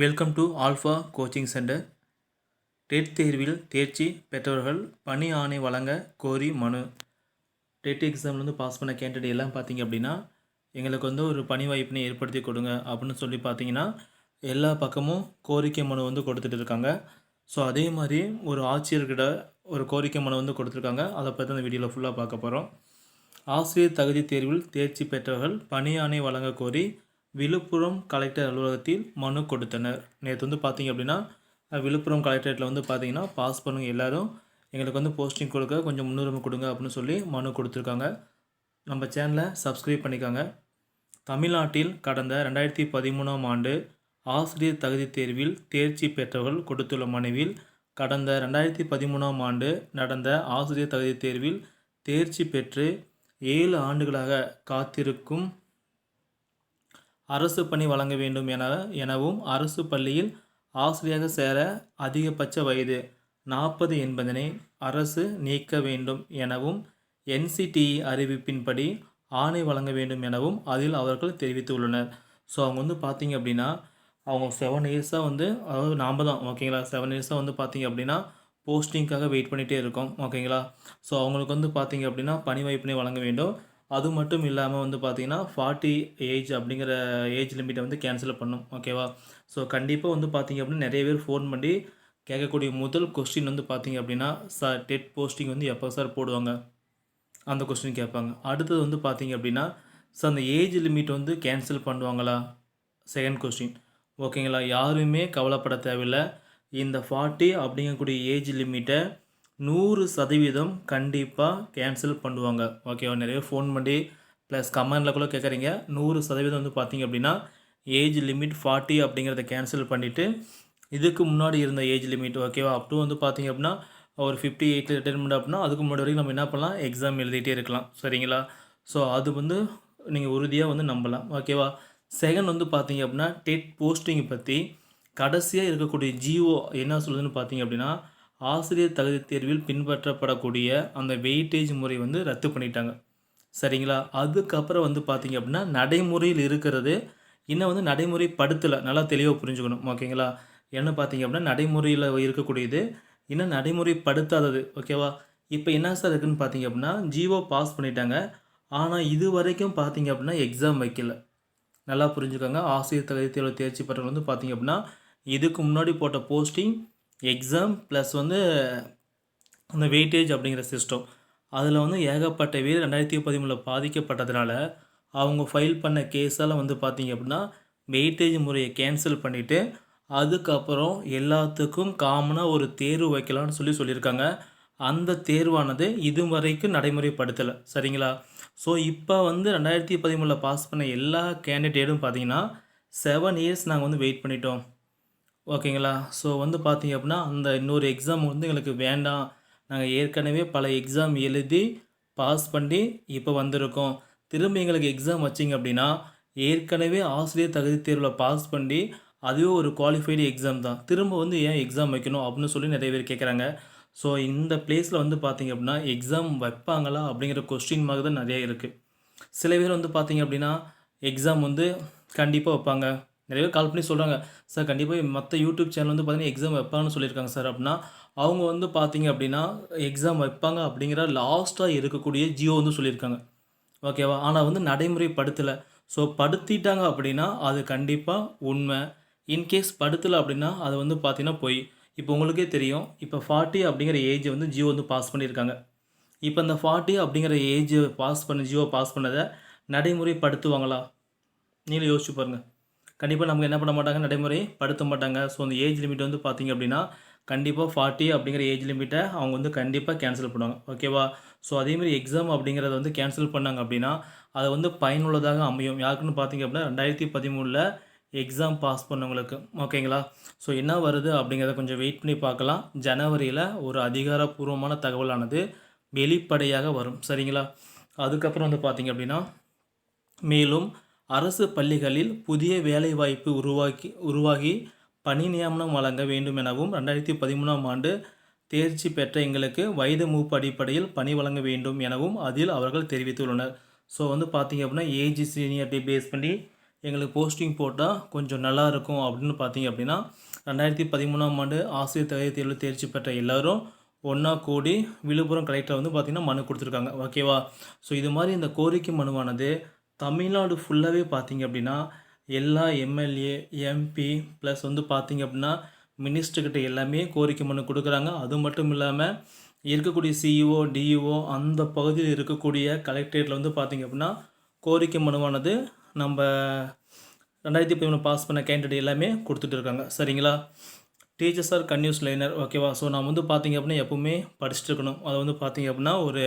Welcome to alpha coaching centre TET தேர்வில் தேர்ச்சி பெற்றவர்கள் பணி ஆணை வழங்க கோரி மனு. டெட் எக்ஸாமில் வந்து பாஸ் பண்ண கேண்டிடேட் எல்லாம் பார்த்தீங்க அப்படின்னா எங்களுக்கு வந்து ஒரு பணி வாய்ப்பினை ஏற்படுத்தி கொடுங்க அப்படின்னு சொல்லி பார்த்தீங்கன்னா எல்லா பக்கமும் கோரிக்கை மனு வந்து கொடுத்துட்டு இருக்காங்க. ஸோ அதே மாதிரி ஒரு ஆட்சியர்கிட்ட ஒரு கோரிக்கை மனு வந்து கொடுத்துருக்காங்க. அதை பற்றி அந்த வீடியோவில் ஃபுல்லாக பார்க்க போகிறோம் ஆசிரியர் தகுதி தேர்வில் தேர்ச்சி பெற்றவர்கள் பணி ஆணை வழங்க கோரி விழுப்புரம் கலெக்டர் அலுவலகத்தில் மனு கொடுத்தனர். நேற்று வந்து பார்த்தீங்க அப்படின்னா விழுப்புரம் கலெக்டரேட்டில் வந்து பார்த்தீங்கன்னா பாஸ் பண்ணுங்கள் எல்லாரும். எங்களுக்கு வந்து போஸ்டிங் கொடுக்க கொஞ்சம் முன்னுரிமை கொடுங்க அப்படின்னு சொல்லி மனு கொடுத்துருக்காங்க. நம்ம சேனலை சப்ஸ்கிரைப் பண்ணிக்கோங்க. தமிழ்நாட்டில் கடந்த ரெண்டாயிரத்தி பதிமூணாம் ஆண்டு ஆசிரியர் தகுதி தேர்வில் தேர்ச்சி பெற்றவர்கள் கொடுத்துள்ள மனுவில் கடந்த ரெண்டாயிரத்தி பதிமூணாம் ஆண்டு நடந்த ஆசிரியர் தகுதி தேர்வில் தேர்ச்சி பெற்று ஏழு ஆண்டுகளாக காத்திருக்கும் அரசு பணி வழங்க வேண்டும் என எனவும் அரசு பள்ளியில் ஆசிரியராக சேர அதிகபட்ச வயது நாற்பது என்பதனை அரசு நீக்க வேண்டும் எனவும் என்சிடிஇ அறிவிப்பின்படி ஆணை வழங்க வேண்டும் எனவும் அதில் அவர்கள் தெரிவித்துள்ளனர். ஸோ அவங்க வந்து பார்த்திங்க அப்படின்னா அவங்க செவன் இயர்ஸாக வந்து அதாவது நாம் தான் ஓகேங்களா செவன் இயர்ஸாக வந்து பார்த்திங்க அப்படின்னா போஸ்டிங்காக வெயிட் பண்ணிகிட்டே இருக்கோம் ஓகேங்களா ஸோ அவங்களுக்கு வந்து பார்த்திங்க அப்படின்னா பணி வாய்ப்பினை வழங்க வேண்டும். அது மட்டும் இல்லாமல் வந்து பார்த்தீங்கன்னா ஃபார்ட்டி ஏஜ் அப்படிங்கிற ஏஜ் லிமிட்டை வந்து கேன்சல் பண்ணும் ஓகேவா ஸோ கண்டிப்பாக வந்து பார்த்தீங்க அப்படின்னா நிறைய பேர் ஃபோன் பண்ணி கேட்கக்கூடிய முதல் கொஸ்டின் வந்து பார்த்தீங்க அப்படின்னா சார் டெட் போஸ்டிங் வந்து எப்போ சார் போடுவாங்க? அந்த கொஸ்டின் கேட்பாங்க. அடுத்தது வந்து பார்த்தீங்க அப்படின்னா சார் அந்த ஏஜ் லிமிட் வந்து கேன்சல் பண்ணுவாங்களா? செகண்ட் கொஸ்டின் ஓகேங்களா யாருமே கவலைப்பட தேவையில்லை. இந்த ஃபார்ட்டி அப்படிங்கக்கூடிய ஏஜ் லிமிட்டை நூறு சதவீதம் கண்டிப்பாக கேன்சல் பண்ணுவாங்க. ஓகேவா நிறைய ஃபோன் பண்ணி ப்ளஸ் கமெண்டில் கூட கேட்குறீங்க நூறு சதவீதம் வந்து பார்த்தீங்க அப்படின்னா ஏஜ் லிமிட் ஃபார்ட்டி அப்படிங்கிறத கேன்சல் பண்ணிவிட்டு இதுக்கு முன்னாடி இருந்த ஏஜ் லிமிட் ஓகேவா அப் வந்து பார்த்தீங்க அப்படின்னா ஒரு ஃபிஃப்டி எயிட்டில் ரிட்டைர்மெண்ட் அப்படின்னா அதுக்கு முன்னாடி வரைக்கும் நம்ம என்ன பண்ணலாம்? எக்ஸாம் எழுதிட்டே இருக்கலாம். சரிங்களா? ஸோ அது வந்து நீங்கள் உறுதியாக வந்து நம்பலாம். ஓகேவா செகண்ட் வந்து பார்த்தீங்க அப்படின்னா டெட் போஸ்டிங் பற்றி கடைசியாக இருக்கக்கூடிய ஜிஓ என்ன சொல்லுதுன்னு பார்த்தீங்க அப்படின்னா ஆசிரியர் தகுதி தேர்வில் பின்பற்றப்படக்கூடிய அந்த வெயிட்டேஜ் முறை வந்து ரத்து பண்ணிட்டாங்க. சரிங்களா? அதுக்கப்புறம் வந்து பார்த்திங்க அப்படின்னா நடைமுறையில் இருக்கிறது இன்னும் வந்து நடைமுறைப்படுத்தலை. நல்லா தெளிவாக புரிஞ்சுக்கணும். ஓகேங்களா? என்ன பார்த்திங்க அப்படின்னா நடைமுறையில் இருக்கக்கூடியது இன்னும் நடைமுறைப்படுத்தாதது. ஓகேவா? இப்போ என்ன சார் இருக்குதுன்னு பார்த்தீங்க அப்படின்னா ஜிஓ பாஸ் பண்ணிட்டாங்க. ஆனால் இது வரைக்கும் பார்த்தீங்க அப்படின்னா எக்ஸாம் வைக்கல. நல்லா புரிஞ்சுக்கோங்க. ஆசிரியர் தகுதி தேர்வு தேர்ச்சி பெற்றவங்க வந்து பார்த்திங்க அப்படின்னா இதுக்கு முன்னாடி போட்ட போஸ்டிங் எக்ஸாம் ப்ளஸ் வந்து அந்த வெயிட்டேஜ் அப்படிங்கிற சிஸ்டம் அதில் வந்து ஏகப்பட்ட பேர் ரெண்டாயிரத்தி பதிமூணில் பாதிக்கப்பட்டதுனால அவங்க ஃபைல் பண்ண கேஸால் வந்து பார்த்தீங்க அப்படின்னா வெயிட்டேஜ் முறையை கேன்சல் பண்ணிவிட்டு அதுக்கப்புறம் எல்லாத்துக்கும் காமனாக ஒரு தேர்வு வைக்கலாம்னு சொல்லி சொல்லியிருக்காங்க. அந்த தேர்வானது இது வரைக்கும் நடைமுறைப்படுத்தலை. சரிங்களா? ஸோ இப்போ வந்து ரெண்டாயிரத்தி பதிமூணில் பாஸ் பண்ண எல்லா கேண்டிடேட்டும் பார்த்தீங்கன்னா செவன் இயர்ஸ் நாங்கள் வந்து வெயிட் பண்ணிட்டோம். ஓகேங்களா? ஸோ வந்து பார்த்தீங்க அப்படின்னா அந்த இன்னொரு எக்ஸாம் வந்து எங்களுக்கு வேண்டாம். நாங்கள் ஏற்கனவே பல எக்ஸாம் எழுதி பாஸ் பண்ணி இப்போ வந்திருக்கோம். திரும்ப எங்களுக்கு எக்ஸாம் வச்சிங்க அப்படின்னா ஏற்கனவே ஆசிரியர் தகுதி தேர்வில் பாஸ் பண்ணி அதுவே ஒரு குவாலிஃபைடு எக்ஸாம் தான். திரும்ப வந்து ஏன் எக்ஸாம் வைக்கணும் அப்படின்னு சொல்லி நிறைய பேர் கேட்குறாங்க ஸோ இந்த பிளேஸில் வந்து பார்த்தீங்க அப்படின்னா எக்ஸாம் வைப்பாங்களா அப்படிங்கிற கொஸ்டின் மார்க் தான் நிறைய இருக்குது சில பேர் வந்து பார்த்தீங்க அப்படின்னா எக்ஸாம் வந்து கண்டிப்பாக வைப்பாங்க. நிறைய பேர் கால் பண்ணி சொல்கிறாங்க சார் கண்டிப்பாக மற்ற யூடியூப் சேனல் வந்து பார்த்தீங்கன்னா எக்ஸாம் வைப்பாங்கன்னு சொல்லியிருக்காங்க சார். அப்படின்னா அவங்க வந்து பார்த்தீங்க அப்படின்னா எக்ஸாம் வைப்பாங்க அப்படிங்கிற லாஸ்ட்டாக இருக்கக்கூடிய ஜியோ வந்து சொல்லியிருக்காங்க. ஓகேவா ஆனால் வந்து நடைமுறைப்படுத்தலை. ஸோ படுத்திட்டாங்க அப்படின்னா அது கண்டிப்பாக உண்மை. இன்கேஸ் படுத்தலை அப்படின்னா அது வந்து பார்த்தீங்கன்னா பொய். இப்போ உங்களுக்கே தெரியும் இப்போ ஃபார்ட்டி அப்படிங்கிற ஏஜை வந்து ஜியோ வந்து பாஸ் பண்ணியிருக்காங்க. இப்போ இந்த ஃபார்ட்டி அப்படிங்கிற ஏஜ் பாஸ் பண்ண ஜியோ பாஸ் பண்ணதை நடைமுறைப்படுத்துவாங்களா? நீங்களே யோசிச்சு பாருங்கள் கண்டிப்பாக நமக்கு என்ன பண்ண மாட்டாங்க? நடைமுறை படுத்த மாட்டாங்க. ஸோ அந்த ஏஜ் லிமிட் வந்து பார்த்தீங்க அப்படின்னா கண்டிப்பாக ஃபார்ட்டி அப்படிங்கிற ஏஜ் லிமிட்டை அவங்க வந்து கண்டிப்பாக கேன்சல் பண்ணுவாங்க. ஓகேவா ஸோ அதேமாதிரி எக்ஸாம் அப்படிங்கிறத வந்து கேன்சல் பண்ணாங்க அப்படின்னா அதை வந்து பயனுள்ளதாக அமையும். யாருக்குன்னு பார்த்தீங்க அப்படின்னா ரெண்டாயிரத்தி பதிமூணில் எக்ஸாம் பாஸ் பண்ணவங்களுக்கு. ஓகேங்களா ஸோ என்ன வருது அப்படிங்கிறத கொஞ்சம் வெயிட் பண்ணி பார்க்கலாம். ஜனவரியில் ஒரு அதிகாரப்பூர்வமான தகவலானது வெளிப்படையாக வரும். சரிங்களா? அதுக்கப்புறம் வந்து பார்த்தீங்க அப்படின்னா மேலும் அரசு பள்ளிகளில் புதிய வேலைவாய்ப்பு உருவாக்கி உருவாகி பணி நியமனம் வழங்க வேண்டும் எனவும் ரெண்டாயிரத்தி பதிமூணாம் ஆண்டு தேர்ச்சி பெற்ற எங்களுக்கு வயது மூப்பு அடிப்படையில் பணி வழங்க வேண்டும் எனவும் அதில் அவர்கள் தெரிவித்துள்ளனர். ஸோ வந்து பார்த்திங்க அப்படின்னா ஏஜ் சீனியரிட்டி பேஸ் பண்ணி எங்களுக்கு போஸ்டிங் போட்டால் கொஞ்சம் நல்லா இருக்கும் அப்படின்னு பார்த்தீங்க அப்படின்னா ரெண்டாயிரத்தி பதிமூணாம் ஆண்டு ஆசிரியர் தகுதி தேர்வில் தேர்ச்சி பெற்ற எல்லோரும் ஒன்றா கூடி விழுப்புரம் கலெக்டர் வந்து பார்த்திங்கன்னா மனு கொடுத்துருக்காங்க. ஓகேவா ஸோ இது மாதிரி இந்த கோரிக்கை மனுவானது தமிழ்நாடு ஃபுல்லாகவே பார்த்தீங்க அப்படின்னா எல்லா எம்எல்ஏ எம்பி ப்ளஸ் வந்து பார்த்தீங்க அப்படின்னா மினிஸ்டர்கிட்ட எல்லாமே கோரிக்கை மனு கொடுக்குறாங்க. அது மட்டும் இல்லாமல் இருக்கக்கூடிய சிஇஓ டிஇஓ அந்த பகுதியில் இருக்கக்கூடிய கலெக்டரேட்டில் வந்து பார்த்தீங்க அப்படின்னா கோரிக்கை மனுவானது நம்ம ரெண்டாயிரத்தி பதிமூணு பாஸ் பண்ண கேண்டிடேட் எல்லாமே கொடுத்துட்டு இருக்காங்க. சரிங்களா? டீச்சர்ஸ் ஆர் கன்யூஸ் லைனர் ஓகேவா ஸோ நாம் வந்து பார்த்தீங்க அப்படின்னா எப்பவுமே படிச்சுட்டு இருக்கணும். அதை வந்து பார்த்தீங்க அப்படின்னா ஒரு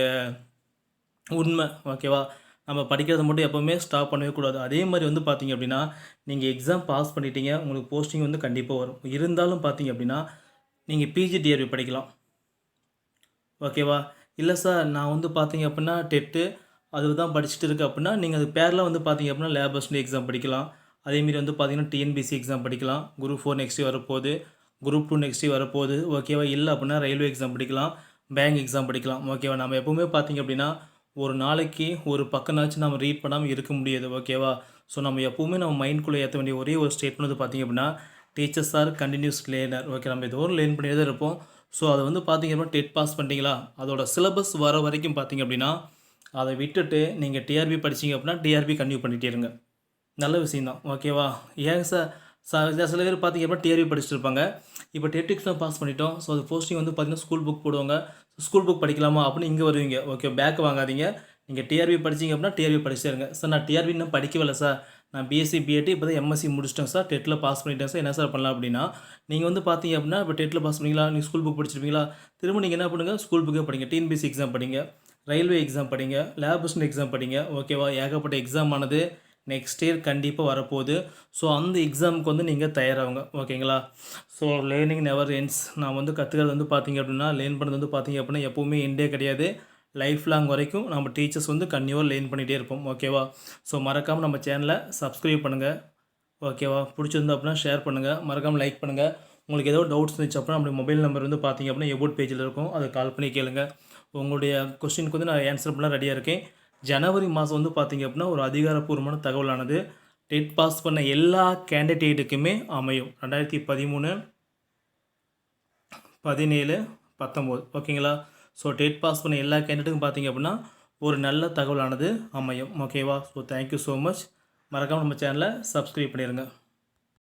உண்மை ஓகேவா நம்ம படிக்கிறத மட்டும் எப்போவுமே ஸ்டாப் பண்ணவே கூடாது. அதே மாதிரி வந்து பார்த்தீங்க அப்படின்னா நீங்கள் எக்ஸாம் பாஸ் பண்ணிட்டீங்க உங்களுக்கு போஸ்டிங் வந்து கண்டிப்பாக வரும். இருந்தாலும் பார்த்தீங்க அப்படின்னா நீங்கள் பிஜிடிஆர்பி படிக்கலாம். ஓகேவா இல்லை சார் நான் வந்து பார்த்தீங்க அப்படின்னா டெட்டு அது தான் படிச்சுட்டு இருக்கு அப்படின்னா நீங்கள் அது பேரில் வந்து பார்த்தீங்க அப்படின்னா லேபர்ஸ்னு எக்ஸாம் படிக்கலாம். அதேமாரி வந்து பார்த்தீங்கன்னா டிஎன்பிசி எக்ஸாம் படிக்கலாம். குரூப் ஃபோர் நெக்ஸ்ட் வரப்போகுது. குரூப் டூ நெக்ஸ்ட் வரப்போகுது. ஓகேவா இல்லை அப்படின்னா ரயில்வே எக்ஸாம் படிக்கலாம். பேங்க் எக்ஸாம் படிக்கலாம். ஓகேவா நம்ம எப்போவுமே பார்த்தீங்க அப்படின்னா ஒரு நாளைக்கு ஒரு பக்கம்னாச்சும் நம்ம ரீட் பண்ணாமல் இருக்க முடியாது ஓகேவா ஸோ நம்ம எப்போவுமே நம்ம மைண்ட்குள்ளே ஏற்ற வேண்டிய ஒரே ஒரு ஸ்டேட்மெண்ட் வந்து பார்த்திங்க அப்படின்னா teachers are continuous learner okay நம்ம ஏதோ ஒரு லேர்ன் பண்ணியே தான் இருப்போம். ஸோ அதை வந்து பார்த்திங்க அப்படின்னா டெட் பாஸ் பண்ணிட்டீங்களா? அதோட சிலபஸ் வர வரைக்கும் பார்த்திங்க அப்படின்னா அதை விட்டுட்டு நீங்கள் டிஆர்பி படிச்சீங்க அப்படின்னா டிஆர்பி கன்டினியூ பண்ணிகிட்டே இருங்க. நல்ல விஷயந்தான் ஓகேவா ஏன் சார்? சில பேர் பார்த்தீங்க அப்படின்னா டிஆர்பி படிச்சுட்டு இருப்பாங்க. இப்போ டெட் எக்ஸாம் பாஸ் பண்ணிட்டோம். ஸோ அது போஸ்டிங் வந்து பார்த்தீங்கன்னா ஸ்கூல் புக் போடுவாங்க. ஸ்கூல் புக் படிக்கலாமா அப்படின்னு இங்கே வருவீங்க. ஓகே பேக் வாங்காதீங்க. நீங்கள் டிஆர்பி படிச்சீங்க அப்படின்னா டிஆர்பி படிச்சிருங்க சார் நான் டிஆர்பி இன்னும் படிக்கவில்லை சார் நான் பிஎஸ்சி பிஎட் இப்போ தான் எம்எஸ்சி முடிச்சிட்டேன் சார் டெட்டில் பாஸ் பண்ணிட்டேன் சார் என்ன சார் பண்ணலாம் அப்படின்னா நீங்கள் வந்து பார்த்தீங்க அப்படின்னா இப்போ டெட்டில் பாஸ் பண்ணீங்களா? நீங்கள் ஸ்கூல் புக் படிச்சிருப்பீங்களா? திரும்ப நீங்கள் என்ன பண்ணுங்கள் ஸ்கூல் புக்கே படிங்க. டிஎன்பிசி எக்ஸாம் படிங்க. ரயில்வே எக்ஸாம் படிங்க. லேபஸ்ட் எக்ஸாம் படிங்க. ஓகேவா ஏகப்பட்ட எக்ஸாம் ஆனது. நெக்ஸ்ட் இயர் கண்டிப்பாக வரப்போகுது. ஸோ அந்த எக்ஸாமுக்கு வந்து நீங்கள் தயாராகுங்க ஓகேங்களா ஸோ லேர்னிங் நெவர் எண்ட்ஸ் நான் வந்து கற்றுக்கிறது வந்து பார்த்தீங்க அப்படின்னா லேர்ன் பண்ணது வந்து பார்த்தீங்க அப்படின்னா எப்போவுமே எண்டே கிடையாது. லைஃப் லாங் வரைக்கும் நம்ம டீச்சர்ஸ் வந்து கன்னியூவாக லேர்ன் பண்ணிகிட்டே இருப்போம். ஓகேவா ஸோ மறக்காமல் நம்ம சேனலை சப்ஸ்கிரைப் பண்ணுங்கள் ஓகேவா பிடிச்சிருந்தா அப்படின்னா ஷேர் பண்ணுங்கள் மறக்காமல் லைக் பண்ணுங்கள் உங்களுக்கு ஏதோ டவுட்ஸ் இருந்துச்சு அப்படின்னா நம்மளுடைய மொபைல் நம்பர் வந்து பார்த்தீங்க அப்படின்னா எபோட் பேஜில் இருக்கும். அதை கால் பண்ணி கேளுங்க. உங்களுடைய கொஸ்டினுக்கு வந்து நான் ஆன்சர் பண்ண ரெடியாக இருக்கேன். ஜனவரி மாதம் வந்து பார்த்திங்க அப்படின்னா ஒரு அதிகாரப்பூர்வமான தகவலானது. டெட் பாஸ் பண்ண எல்லா கேண்டிடேட்டுக்குமே அமையும். ரெண்டாயிரத்தி பதிமூணு பதினேழு பத்தொம்போது. ஓகேங்களா? ஸோ டெட் பாஸ் பண்ண எல்லா கேண்டிடேட்டுக்கும் பார்த்தீங்க அப்படின்னா ஒரு நல்ல தகவலானது அமையும். ஓகேவா? ஸோ தேங்க்யூ ஸோ மச் மறக்காமல் நம்ம சேனலை சப்ஸ்கிரைப் பண்ணிடுங்க